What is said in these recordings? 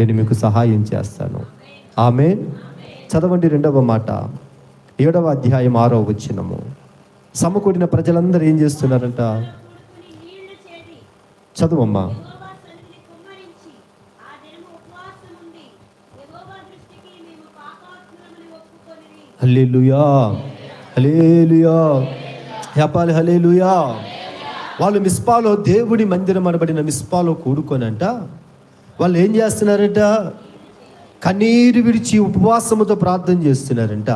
నేను మీకు సహాయం చేస్తాను. ఆమె చదవండి రెండవ మాట. ఏడవ అధ్యాయం ఆరో వచ్చినము సమకూడిన ప్రజలందరూ ఏం చేస్తున్నారంట? చదువమ్మా. హలేలుయా హలేలుయా కుమ్మరించి ఆ చెప్పాలి వాళ్ళు మిస్పాలో దేవుడి మందిరం అనబడిన మిస్పాలో కూడుకోనంట. వాళ్ళు ఏం చేస్తున్నారంట? కన్నీరు విడిచి ఉపవాసముతో ప్రార్థన చేస్తున్నారంట.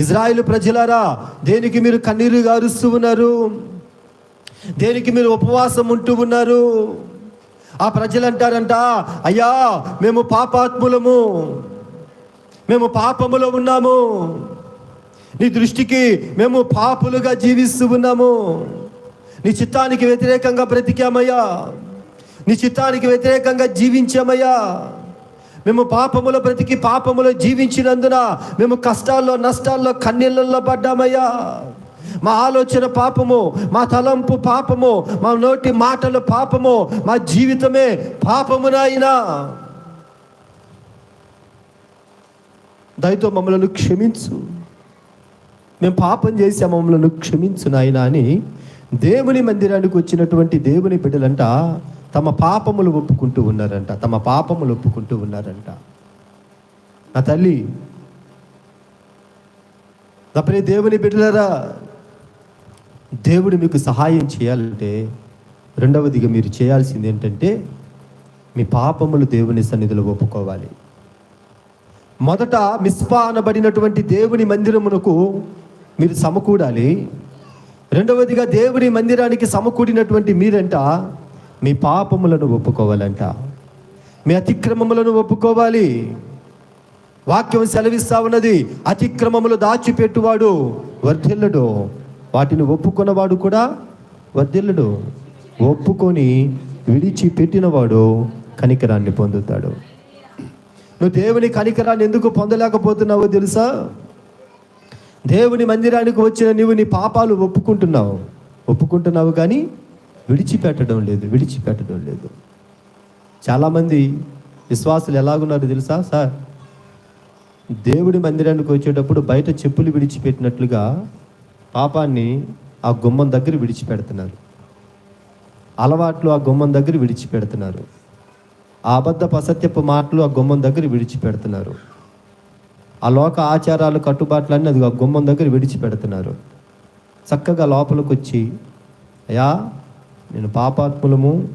ఇజ్రాయిల్ ప్రజలారా దేనికి మీరు కన్నీరు గారుస్తూ ఉన్నారు? దేనికి మీరు ఉపవాసం ఉంటూ ఉన్నారు? ఆ ప్రజలు అంటారంట అయ్యా మేము పాపాత్ములము. మేము పాపములో ఉన్నాము. నీ దృష్టికి మేము పాపులుగా జీవిస్తూ ఉన్నాము. నీ చిత్తానికి వ్యతిరేకంగా బ్రతికామయ్యా. నీ చిత్తానికి వ్యతిరేకంగా జీవించామయ్యా. మేము పాపములో బ్రతికి పాపములో జీవించినందున మేము కష్టాల్లో నష్టాల్లో కన్నీళ్ళల్లో పడ్డామయ్యా. మా ఆలోచన పాపము మా తలంపు పాపము మా నోటి మాటలు పాపము మా జీవితమే పాపమునాయినా దయతో మమ్మలను క్షమించు. మేము పాపం చేసి మమ్మలను క్షమించు నాయన అని దేవుని మందిరానికి వచ్చినటువంటి దేవుని బిడ్డలంట తమ పాపములు ఒప్పుకుంటూ ఉన్నారంట. తమ పాపములు ఒప్పుకుంటూ ఉన్నారంట. నా తల్లి తప్పని దేవుని బిడ్డలరా దేవుడు మీకు సహాయం చేయాలంటే రెండవదిగా మీరు చేయాల్సింది ఏంటంటే మీ పాపములు దేవుని సన్నిధిలో ఒప్పుకోవాలి. మొదట మిస్పా అనబడినటువంటి దేవుని మందిరమునకు మీరు సమకూడాలి. రెండవదిగా దేవుని మందిరానికి సమకూడినటువంటి మీరంట మీ పాపములను ఒప్పుకోవాలంట. మీ అతిక్రమములను ఒప్పుకోవాలి. వాక్యం సెలవిస్తా ఉన్నది అతిక్రమములు దాచిపెట్టువాడు వర్ధిల్లడు. వాటిని ఒప్పుకున్నవాడు కూడా వర్ధిల్లడు. ఒప్పుకొని విడిచిపెట్టినవాడు కనికరాన్ని పొందుతాడు. నువ్వు దేవుని కనికరాన్ని ఎందుకు పొందలేకపోతున్నావో తెలుసా? దేవుని మందిరానికి వచ్చిన నీవు నీ పాపాలు ఒప్పుకుంటున్నావు. ఒప్పుకుంటున్నావు కానీ విడిచిపెట్టడం లేదు విడిచిపెట్టడం లేదు. చాలామంది విశ్వాసులు ఎలాగున్నారు తెలుసా? సార్ దేవుడి మందిరానికి వచ్చేటప్పుడు బయట చెప్పులు విడిచిపెట్టినట్లుగా పాపాన్ని ఆ గుమ్మం దగ్గర విడిచిపెడుతున్నారు. అలవాట్లు ఆ గుమ్మం దగ్గర విడిచిపెడుతున్నారు. ఆ అబద్ధపు అసత్యపు మాటలు ఆ గుమ్మం దగ్గర విడిచిపెడుతున్నారు. ఆ లోక ఆచారాలు కట్టుబాట్లన్నీ అది ఆ గుమ్మం దగ్గర విడిచిపెడుతున్నారు. చక్కగా లోపలికి వచ్చి నేను పాపాత్ములము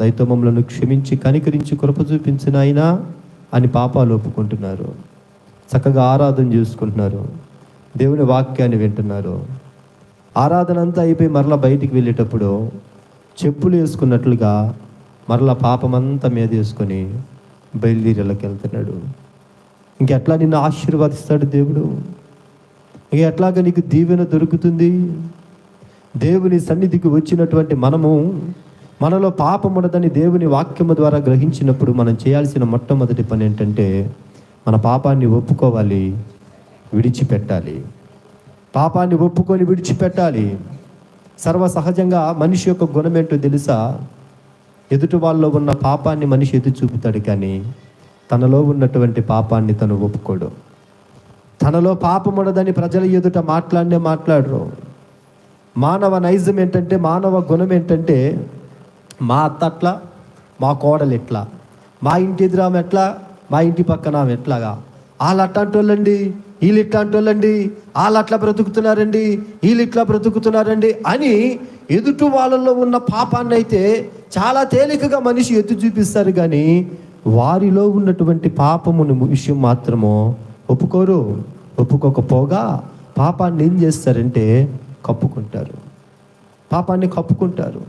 దైతమములను క్షమించి కనికరించి కృప చూపించిన అయినా అని పాపాలు ఒప్పుకుంటున్నారు. చక్కగా ఆరాధన చేసుకుంటున్నారు. దేవుని వాక్యాన్ని వింటున్నారు. ఆరాధన అంతా అయిపోయి మరలా బయటికి వెళ్ళేటప్పుడు చెప్పులు వేసుకున్నట్లుగా మరలా పాపమంతా మీద వేసుకొని బయలుదేరేళ్ళకి వెళ్తున్నాడు. ఇంకెట్లా నిన్ను ఆశీర్వదిస్తాడు దేవుడు? ఇంక ఎట్లాగా నీకు దీవెన దొరుకుతుంది? దేవుని సన్నిధికి వచ్చినటువంటి మనము మనలో పాపం ఉండదని దేవుని వాక్యము ద్వారా గ్రహించినప్పుడు మనం చేయాల్సిన మొట్టమొదటి పని ఏంటంటే మన పాపాన్ని ఒప్పుకోవాలి విడిచిపెట్టాలి. పాపాన్ని ఒప్పుకొని విడిచిపెట్టాలి. సర్వ సహజంగా మనిషి యొక్క గుణం ఏంటో తెలుసా? ఎదుటి వాళ్ళలో ఉన్న పాపాన్ని మనిషి ఎదురు చూపుతాడు కానీ తనలో ఉన్నటువంటి పాపాన్ని తను ఒప్పుకోడు. తనలో పాపం ఉండదని ప్రజల ఎదుట మాట్లాడినే మాట్లాడరు. మానవ నైజం ఏంటంటే మానవ గుణం ఏంటంటే మా అత్త అట్లా మా కోడలు ఎట్లా మా ఇంటి ఎదురామె ఎట్లా మా ఇంటి పక్కన ఆమె ఎట్లాగా. వాళ్ళు అట్లాంటి వాళ్ళండి వీళ్ళు ఇట్లాంటి వాళ్ళండి వాళ్ళు అట్లా బ్రతుకుతున్నారండి వీళ్ళు ఇట్లా బ్రతుకుతున్నారండి అని ఎదుటి వాళ్ళలో ఉన్న పాపాన్ని అయితే చాలా తేలికగా మనిషి ఎత్తు చూపిస్తారు కానీ వారిలో ఉన్నటువంటి పాపమును విషయం మాత్రము ఒప్పుకోరు ఒప్పుకోకపోగా పాపాన్ని ఏం చేస్తారంటే కప్పుకుంటారు. పాపాన్ని కప్పుకుంటారు.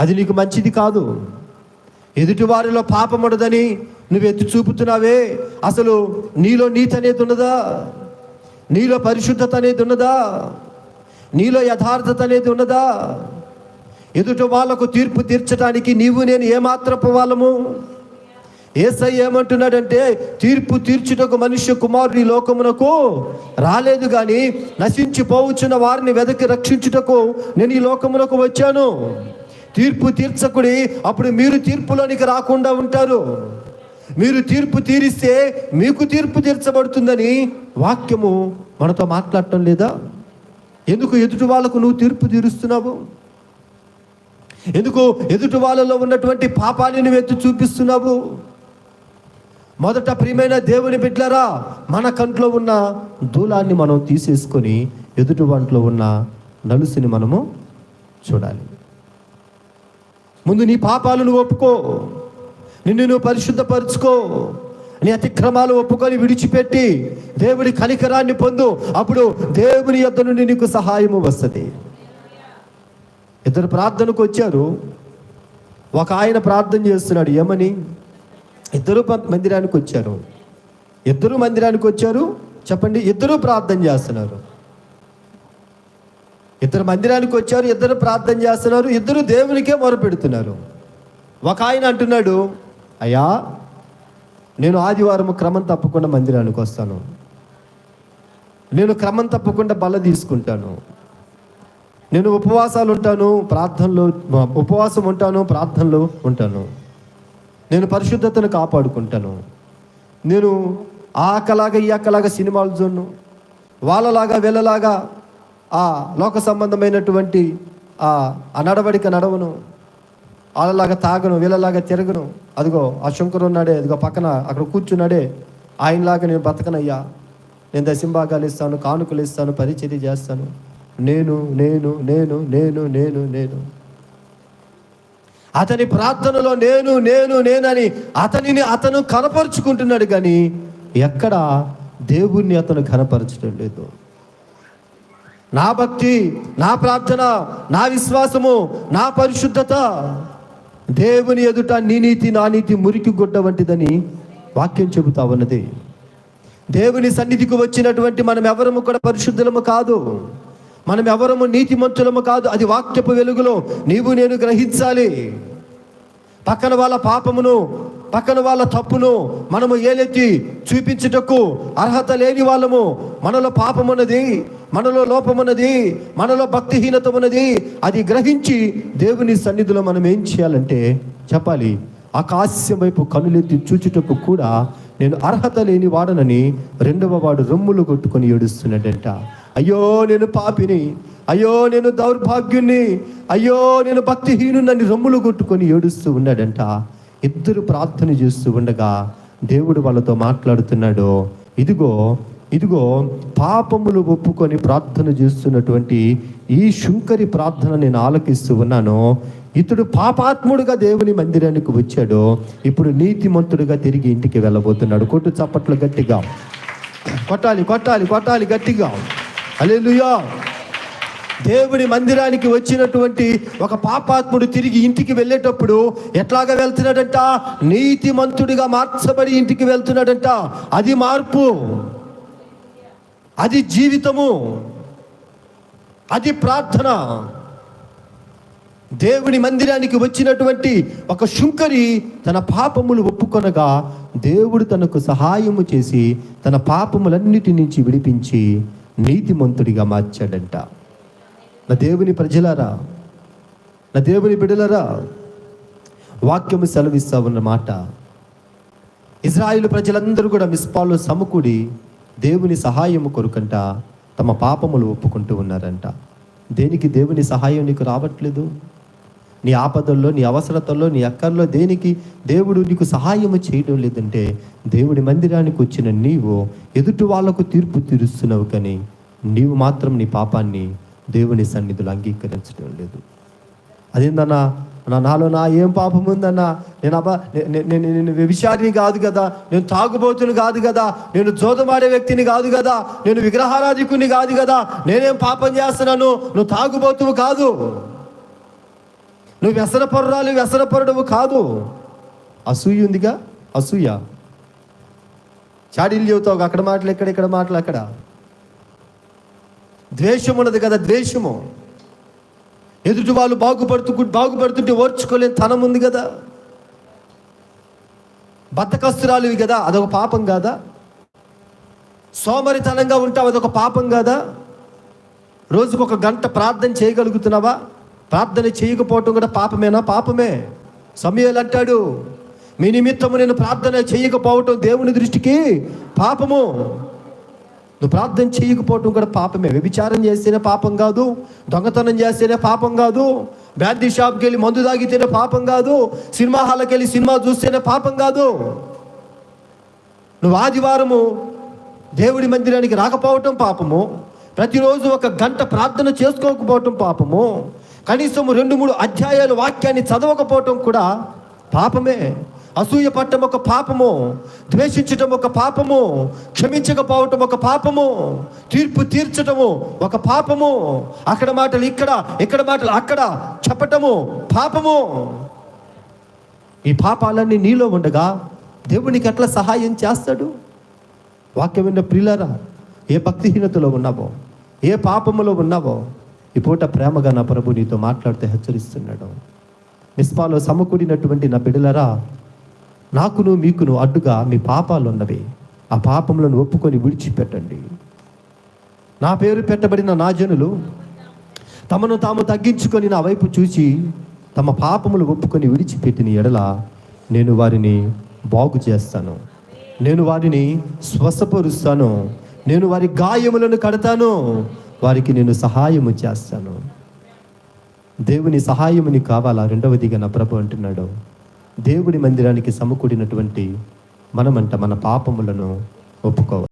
అది నీకు మంచిది కాదు. ఎదుటివారిలో పాపం ఉండదని నువ్వు ఎత్తి చూపుతున్నావే. అసలు నీలో నీతి అనేది ఉన్నదా? నీలో పరిశుద్ధత అనేది ఉన్నదా? నీలో యథార్థత అనేది ఉన్నదా? ఎదుటి వాళ్ళకు తీర్పు తీర్చడానికి నీవు నేను ఏమాత్రపు వాళ్ళము? ఏసై ఏమంటున్నాడంటే తీర్పు తీర్చుటకు మనుష్య కుమారుని లోకమునకు రాలేదు కానీ నశించిపోవచ్చున్న వారిని వెదకి రక్షించుటకు నేను ఈ లోకమునకు వచ్చాను. తీర్పు తీర్చకుడి అప్పుడు మీరు తీర్పులోనికి రాకుండా ఉంటారు. మీరు తీర్పు తీరిస్తే మీకు తీర్పు తీర్చబడుతుందని వాక్యము మనతో మాట్లాడటం లేదా? ఎందుకు ఎదుటి వాళ్ళకు నువ్వు తీర్పు తీరుస్తున్నావు? ఎందుకు ఎదుటి వాళ్ళలో ఉన్నటువంటి పాపాన్ని నువ్వు ఎత్తి చూపిస్తున్నావు? మొదట ప్రియమైన దేవుని బిడ్డలరా మన కంట్లో ఉన్న దూలాన్ని మనం తీసేసుకొని ఎదుటి వంటలో ఉన్న నలుసుని మనము చూడాలి. ముందు నీ పాపాలు నువ్వు ఒప్పుకో నిన్ను నువ్వు పరిశుద్ధపరుచుకో నీ అతిక్రమాలు ఒప్పుకొని విడిచిపెట్టి దేవుడి కనికరాన్ని పొందు అప్పుడు దేవుని యొద్ద నుండి నీకు సహాయము వస్తుంది. ఇద్దరు ప్రార్థనకు వచ్చారు. ఒక ఆయన ప్రార్థన చేస్తున్నాడు ఏమని? ఇద్దరు మందిరానికి వచ్చారు. ఇద్దరు మందిరానికి వచ్చారు. చెప్పండి ఇద్దరు ప్రార్థన చేస్తున్నారు. ఇద్దరు మందిరానికి వచ్చారు ఇద్దరు ప్రార్థన చేస్తున్నారు ఇద్దరు దేవునికే మొరపెడుతున్నారు ఒక ఆయన అంటున్నాడు అయ్యా నేను ఆదివారం క్రమం తప్పకుండా మందిరానికి వస్తాను. నేను క్రమం తప్పకుండా బల తీసుకుంటాను. నేను ఉపవాసాలు ఉంటాను ప్రార్థనలో ఉపవాసం ఉంటాను ప్రార్థనలో ఉంటాను. నేను పరిశుద్ధతను కాపాడుకుంటాను. నేను ఆ అక్కలాగా ఈ అక్కలాగా సినిమాలు చూడను. వాళ్ళలాగా వీళ్ళలాగా ఆ లోక సంబంధమైనటువంటి ఆ ఆ నడవడిక నడవను. వాళ్ళలాగా తాగను వీళ్ళలాగా తిరగను. అదిగో ఆ శంకరు ఉన్నాడే అదిగో పక్కన అక్కడ కూర్చున్నాడే. ఆయనలాగా నేను బతకనయ్యా నేను దశంభాగాలు ఇస్తాను కానుకలు ఇస్తాను పరిచర్య చేస్తాను. నేను నేను నేను నేను నేను నేను. అతని ప్రార్థనలో నేను నేను నేనని అతనిని అతను కనపరుచుకుంటున్నాడు కానీ ఎక్కడ దేవుణ్ణి అతను కనపరచడం లేదు. నా భక్తి నా ప్రార్థన నా విశ్వాసము నా పరిశుద్ధత దేవుని ఎదుట నీ నీతి నా నీతి మురికి గుడ్డ వంటిదని వాక్యం చెబుతా ఉన్నది. దేవుని సన్నిధికి వచ్చినటువంటి మనం ఎవరము కూడా పరిశుద్ధులము కాదు. మనం ఎవరము నీతిమంతులము కాదు అది వాక్యపు వెలుగులో నీవు నేను గ్రహించాలి. పక్కన వాళ్ళ పాపమును పక్కన వాళ్ళ తప్పును మనము ఏలెత్తి చూపించుటకు అర్హత లేని వాళ్ళము. మనలో పాపమున్నది మనలో లోపమున్నది మనలో భక్తిహీనత ఉన్నది అది గ్రహించి దేవుని సన్నిధిలో మనం ఏం చేయాలంటే చెప్పాలి ఆకాశ్యం వైపు కనులెత్తి చూచుటకు కూడా నేను అర్హత లేని వాడనని రెండవ వాడు రొమ్ములు కొట్టుకొని ఏడుస్తున్నాడంట. అయ్యో నేను పాపిని. అయ్యో నేను దౌర్భాగ్యుణ్ణి. అయ్యో నేను భక్తిహీనునని రొమ్ములు కొట్టుకొని ఏడుస్తూ ఉన్నాడంట. ఇద్దరు ప్రార్థన చేస్తూ ఉండగా దేవుడు వాళ్ళతో మాట్లాడుతున్నాడు. ఇదిగో ఇదిగో పాపములు ఒప్పుకొని ప్రార్థన చేస్తున్నటువంటి ఈ శుంకరి ప్రార్థన నేను ఆలకిస్తూ ఉన్నాను. ఇతడు పాపాత్ముడుగా దేవుని మందిరానికి వచ్చాడు. ఇప్పుడు నీతిమంతుడుగా తిరిగి ఇంటికి వెళ్ళబోతున్నాడు. కొట్టు చప్పట్లు గట్టిగా. కొట్టాలి కొట్టాలి కొట్టాలి గట్టిగా. అలెలుయా దేవుడి మందిరానికి వచ్చినటువంటి ఒక పాపాత్ముడు తిరిగి ఇంటికి వెళ్ళేటప్పుడు ఎట్లాగా వెళ్తున్నాడంట? నీతిమంతుడిగా మార్చబడి ఇంటికి వెళ్తున్నాడంట. అది మార్పు. అది జీవితము. అది ప్రార్థన. దేవుని మందిరానికి వచ్చినటువంటి ఒక శుంకరి తన పాపములు ఒప్పుకొనగా దేవుడు తనకు సహాయము చేసి తన పాపములన్నిటి నుంచి విడిపించి నీతిమంతుడిగా మార్చాడంట. నా దేవుని ప్రజలారా నా దేవుని బిడలరా వాక్యము సెలవిస్తా ఉన్న మాట. ఇజ్రాయిల్ ప్రజలందరూ కూడా మిస్పాల్లో సమకూడి దేవుని సహాయము కొరకంట తమ పాపములు ఒప్పుకుంటూ ఉన్నారంట. దేనికి దేవుని సహాయం నీకు రావట్లేదు? నీ ఆపదల్లో నీ అవసరతల్లో నీ అక్కర్లో దేనికి దేవుడు నీకు సహాయము చేయడం లేదంటే దేవుడి మందిరానికి వచ్చిన నీవు ఎదుటి వాళ్ళకు తీర్పు తీరుస్తున్నావు కానీ నీవు మాత్రం నీ పాపాన్ని దేవుని సన్నిధులు అంగీకరించడం లేదు. అదేందన్నా? నా నాలో నా ఏం పాపం ఉందన్నా? నేను అబ్బా నేను నేను వ్యభిచారిని కాదు కదా? నేను తాగుబోతుని కాదు కదా? నేను జోదమాడే వ్యక్తిని కాదు కదా? నేను విగ్రహారాధికుని కాదు కదా? నేనేం పాపం చేస్తున్నాను? నువ్వు తాగుబోతువు కాదు. నువ్వు వ్యసనపరురాలు వ్యసనపరుడవు కాదు. అసూయ ఉందిగా అసూయ. చాడీలు చెబుతావు అక్కడ మాటలు ఎక్కడ ఇక్కడ మాటలు అక్కడ. ద్వేషం ఉన్నది కదా ద్వేషము. ఎదుటి వాళ్ళు బాగుపడుతూ బాగుపడుతుంటే ఓర్చుకోలేని తనం ఉంది కదా. బద్దకస్తురాలు కదా అదొక పాపం కాదా? సోమరితనంగా ఉంటావు అదొక పాపం కాదా? రోజుకు ఒక గంట ప్రార్థన చేయగలుగుతున్నావా? ప్రార్థన చేయకపోవటం కూడా పాపమేనా? పాపమే. సమయాలు అంటాడు మీ నిమిత్తము నేను ప్రార్థన చేయకపోవటం దేవుని దృష్టికి పాపము. నువ్వు ప్రార్థన చేయకపోవటం కూడా పాపమే. వ్యభిచారం చేస్తేనే పాపం కాదు దొంగతనం చేస్తేనే పాపం కాదు బ్యాండీ షాప్కి వెళ్ళి మందు తాగితేనే పాపం కాదు సినిమా హాల్కి వెళ్ళి సినిమా చూస్తేనే పాపం కాదు. నువ్వు ఆదివారము దేవుడి మందిరానికి రాకపోవటం పాపము. ప్రతిరోజు ఒక గంట ప్రార్థన చేసుకోకపోవటం పాపము. కనీసం రెండు మూడు అధ్యాయాలు వాక్యాన్ని చదవకపోవటం కూడా పాపమే. అసూయ పట్టడం ఒక పాపము ద్వేషించటం ఒక పాపము క్షమించకపోవటం ఒక పాపము తీర్పు తీర్చటము ఒక పాపము. అక్కడ మాటలు ఇక్కడ ఇక్కడ మాటలు అక్కడ చెప్పటము పాపము. ఈ పాపాలన్నీ నీలో ఉండగా దేవునికి ఎట్లా సహాయం చేస్తాడు? వాక్యం విన్న ఏ భక్తిహీనతలో ఉన్నావో ఏ పాపములో ఉన్నావో ఈ పూట ప్రేమగా నా ప్రభు నీతో మాట్లాడితే హెచ్చరిస్తున్నాడు. నిస్పాలో సమకూడినటువంటి నా బిడ్డలరా నాకును మీకును అడ్డుగా మీ పాపాలు ఉన్నవి ఆ పాపములను ఒప్పుకొని విడిచిపెట్టండి. నా పేరు పెట్టబడిన నా జనులు తమను తాము తగ్గించుకొని నా వైపు చూసి తమ పాపములు ఒప్పుకొని విడిచిపెట్టిన ఎడల నేను వారిని బాగు చేస్తాను. నేను వారిని స్వస్థపరుస్తాను. నేను వారి గాయములను కడతాను. వారికి నేను సహాయము చేస్తాను. దేవుని సహాయముని కావాలా? రెండవదిగా నా ప్రభు అంటున్నాడు. దేవుడి మందిరానికి సమకూడినటువంటి మనమంట మన పాపములను ఒప్పుకోవాలి.